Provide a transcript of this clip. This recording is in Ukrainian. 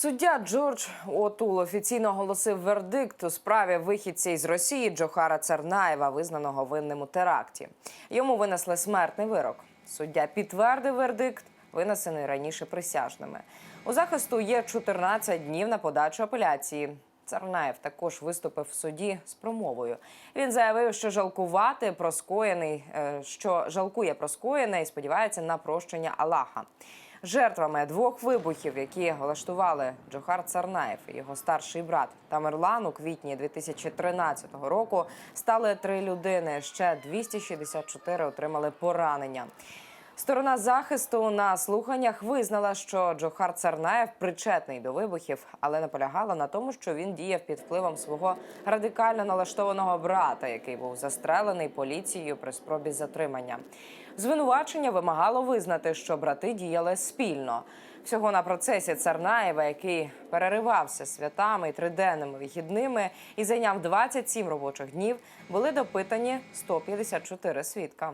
Суддя Джордж Отул офіційно оголосив вердикт у справі вихідця із Росії Джохара Цернаєва, визнаного винним у теракті. Йому винесли смертний вирок. Суддя підтвердив вердикт, винесений раніше присяжними. У захисту є 14 днів на подачу апеляції. Царнаєв також виступив в суді з промовою. Він заявив, що жалкувати про скоєний, е, що жалкує про скоєне і сподівається на прощення Аллаха. Жертвами двох вибухів, які влаштували Джохар Царнаєв і його старший брат Тамерлан у квітні 2013 року, стали три людини. Ще 264 отримали поранення. Сторона захисту на слуханнях визнала, що Джохар Царнаєв причетний до вибухів, але наполягала на тому, що він діяв під впливом свого радикально налаштованого брата, який був застрелений поліцією при спробі затримання. Звинувачення вимагало визнати, що брати діяли спільно. Всього на процесі Царнаєва, який переривався святами і триденними вихідними і зайняв 27 робочих днів, були допитані 154 свідка.